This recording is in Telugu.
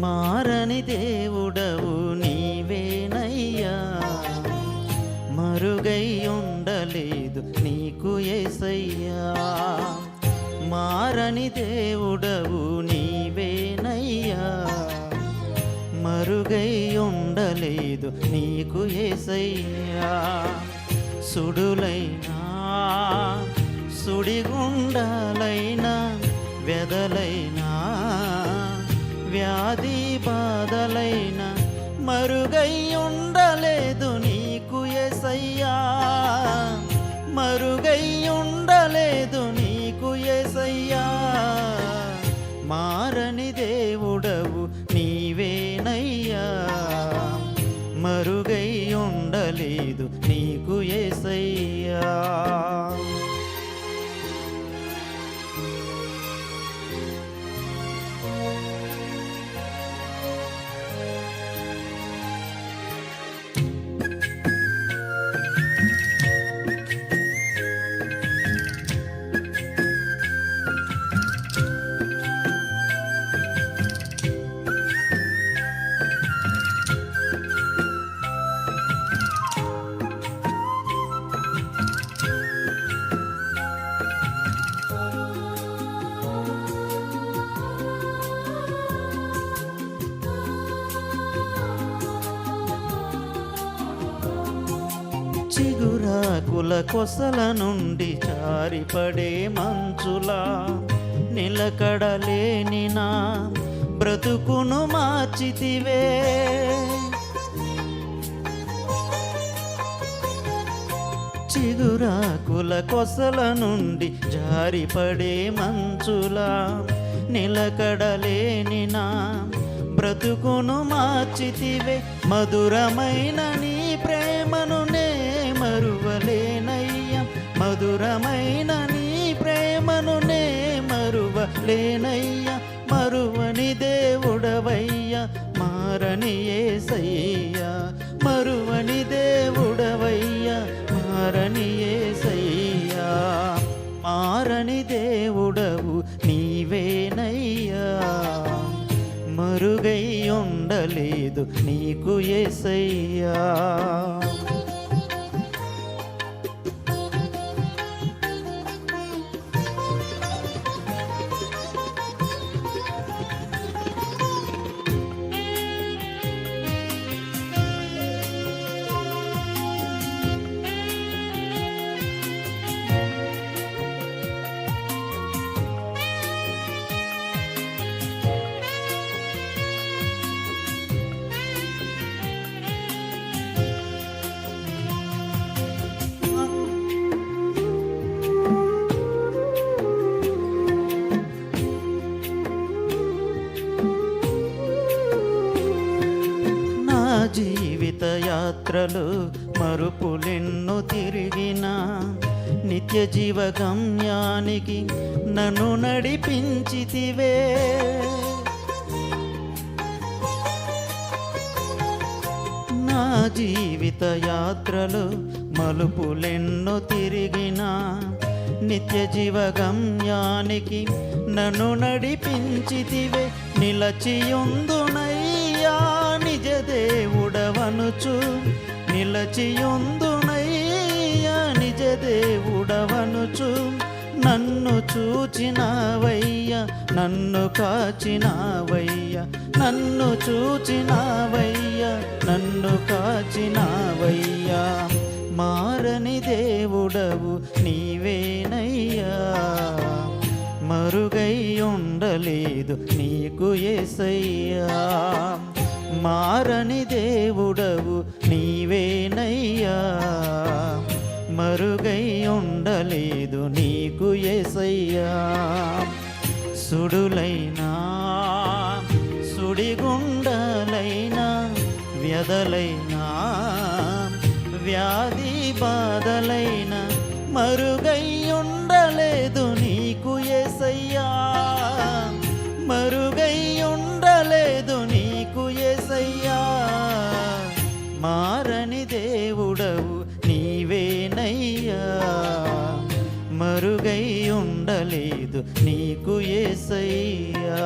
మారని దేవుడవు నీవేనయ్యా. మరుగై ఉండలేదు నీకు ఏసయ్యా. మారని దేవుడవు నీవేనయ్యా. మరుగై ఉండలేదు నీకు ఏసయ్యా. సుడులైనా సుడిగుండాలైనా వెదలైనా వ్యాధి బాధలైనా మరుగై ఉండలే మరుగై ఉండలేదు నీకు ఏసయ్యా. చిగురాకుల కొసల నుండి చారిపడే మంచులా నిలకడలేని నా బ్రతుకును మార్చితివే. చిగురాకుల కొసల నుండి జారిపడే మంచులా నిలకడలేని నా బ్రతుకును మార్చితివే. మధురమైన నీ ప్రేమను మధురమైన నీ ప్రేమను నే మరువలేనయ్యా మరువని దేవుడవయ్యా మారని ఏసయ్యా మరువని దేవుడవయ్యా మారని ఏసయ్యా మారని దేవుడవు నీవేనయ్యా. మరుగై ఉండలేదు నీకు ఏసయ్యా. జీవిత యాత్రలు మరుపులెన్ను తిరిగిన నిత్య జీవ గమ్యానికి నన్ను నడిపించితివే. నా జీవిత యాత్రలు మలుపులెన్నో తిరిగిన నిత్య జీవ గమ్యానికి నన్ను నడిపించితివే. నిలచియుందునయ్యా నిజదేవు దేవుడవనుచు నిలచియుందునయ్యా నిజ దేవుడవనుచు నన్ను చూచినావయ్యా నన్ను కాచినావయ్యా నన్ను చూచినావయ్యా నన్ను కాచినావయ్యా. మారని దేవుడవు నీవేనయ్యా. మరుగై ఉండలేదు నీకు ఏసయ్యా. మారని దేవుడవు నీవేనయ్యా. మరుగై ఉండలేదు నీకు ఎసయ్యా సుడులైనా సుడిగుండలైనా వ్యధలైనా వ్యాధి బాధలైన మరుగై ఏసయ్యా మారని దేవుడవు నీవేనయ్యా. మరుగై ఉండలేదు నీకు ఏసయ్యా.